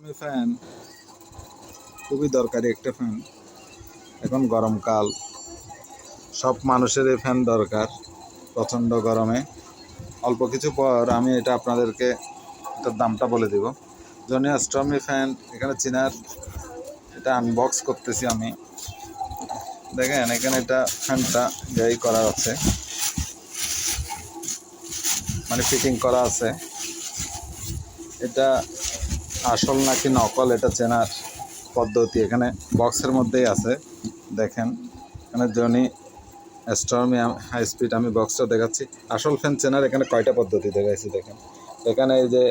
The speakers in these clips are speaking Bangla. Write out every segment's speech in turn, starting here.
ফ্যান খুবই দরকারি একটা ফ্যান এখন গরমকাল সব মানুষের এই ফ্যান দরকার প্রচণ্ড গরমে। অল্প কিছু পর আমি এটা আপনাদেরকে এটার দামটা বলে দেব। জনি অ্যাস্ট্রমি ফ্যান এখানে চিনার এটা আনবক্স করতেছি আমি। দেখেন, এখানে এটা ফ্যানটা যাই করা আছে। মানে ফিটিং করা আছে। এটা আসল নাকি নকল এটা চেনার পদ্ধতি এখানে বক্সের মধ্যেই আছে। দেখেন, এখানে জনি স্টর্মি হাই স্পিড আমি বক্সটা দেখাচ্ছি। আসল ফ্যান চেনার এখানে কয়টা পদ্ধতি দেখাইছি দেখেন। এখানে এই যে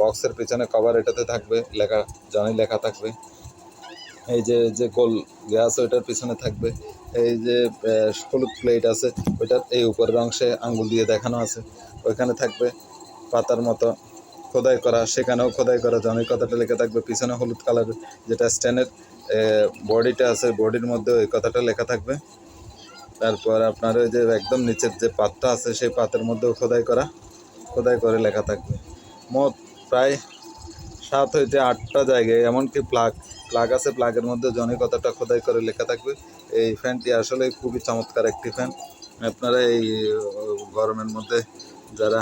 বক্সের পিছনে কভার এটাতে থাকবে, লেখা, জনি লেখা থাকবে। এই যে যে গোল গ্যাস ওইটার পিছনে থাকবে। এই যে হলুদ প্লেট আছে, ওইটার এই উপরের অংশে আঙ্গুল দিয়ে দেখানো আছে। ওইখানে থাকবে পাতার মতো খোদাই করা, সেখানেও খোদাই করা জনের কথাটা লেখা থাকবে, পিছনে হলুদ কালার যেটা স্ট্যান্ডের বডিটা আছে, বডির মধ্যে ওই কথাটা লেখা থাকবে। তারপর আপনার ওই যে একদম নিচের যে পাতটা আছে, সেই পাতের মধ্যেও খোদাই করা, খোদাই করে লেখা থাকবে। মোট প্রায় সাত হইতে আটটা জায়গায়, এমনকি প্লাগ প্লাগ আছে, প্লাগের মধ্যে জনের কথাটা খোদাই করে লেখা থাকবে। এই ফ্যানটি আসলে খুবই চমৎকার একটি ফ্যান। আপনারা এই গরমের মধ্যে যারা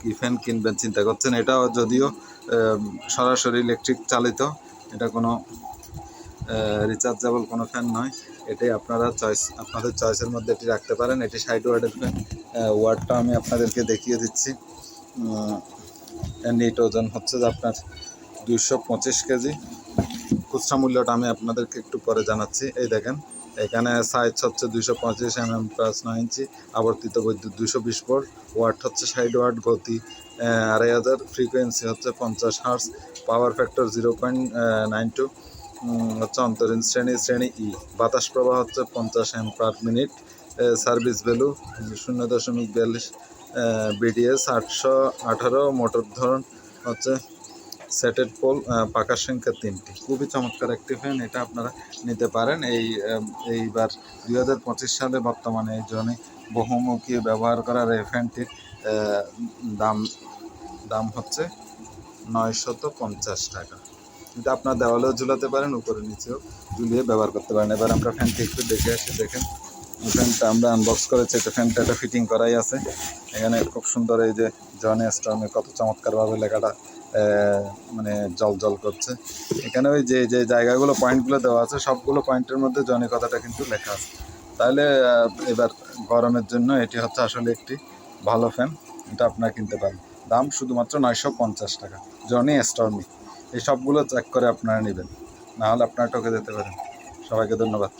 কি ফ্যান কিনবেন, চিন্তা করছেন? এটাও যদিও সরাসরি ইলেকট্রিক চালিত, এটা কোনো রিচার্জেবল কোনো ফ্যান নয়। এটাই আপনারা চয়েস আপনাদের চয়েসের মধ্যে এটি রাখতে পারেন। এটি সাইড ওয়ার্ডের ফ্যান ওয়ার্ডটা আমি আপনাদেরকে দেখিয়ে দিচ্ছি। নিট ওজন হচ্ছে যে আপনার দুইশো পঁচিশ কেজি। খুচরা মূল্যটা আমি আপনাদেরকে একটু পরে জানাচ্ছি। এই দেখেন এখানে সাইজ হচ্ছে দুইশো পঁচিশ এম এম প্লাস নয় ইঞ্চি আবর্তিত বৈদ্যুৎ দুইশো বিশ ভোল্ট ওয়াট হচ্ছে ষাট ওয়াট গতি আড়াই হাজার ফ্রিকোয়েন্সি হচ্ছে পঞ্চাশ hertz power factor zero point nine two হচ্ছে অন্তরীণ শ্রেণি শ্রেণি ই বাতাস প্রবাহ হচ্ছে পঞ্চাশ M per minute service value শূন্য দশমিক বিয়াল্লিশ বিডিএস আটশো আঠারো মোটর ধরন হচ্ছে সেটেড পোল পাকার সংখ্যা তিনটি। খুবই চমৎকার একটি ফ্যান এটা আপনারা নিতে পারেন। এই এইবার দুই হাজার পঁচিশ সালে বর্তমানে এই জন্য বহুমুখী ব্যবহার করার এই ফ্যানটির দাম দাম হচ্ছে নয়শত পঞ্চাশ টাকা। কিন্তু আপনার দেওয়ালেও ঝুলাতে পারেন, উপরে নিচেও ঝুলিয়ে ব্যবহার করতে পারেন। এবার আমরা ফ্যানটি একটু দেখে আসি, দেখেন। ফ্যানটা আমরা আনবক্স করেছি এটা ফ্যানটা একটা ফিটিং করাই আছে। এখানে খুব সুন্দর এই যে জন স্টর্মে কত চমৎকারভাবে লেখাটা মানে জল জল করছে। এখানে ওই যে যে জায়গাগুলো পয়েন্টগুলো দেওয়া আছে, সবগুলো পয়েন্টের মধ্যে জনি কথাটা কিন্তু লেখা আছে। তাহলে এবার গরমের জন্য এটি হচ্ছে আসলে একটি ভালো ফ্যান এটা আপনারা কিনতে পারেন। দাম শুধুমাত্র নয়শো পঞ্চাশ টাকা জনি স্টর্মি এই সবগুলো চেক করে আপনারা নেবেন, নাহলে আপনারা ঠকে যেতে পারেন। সবাইকে ধন্যবাদ।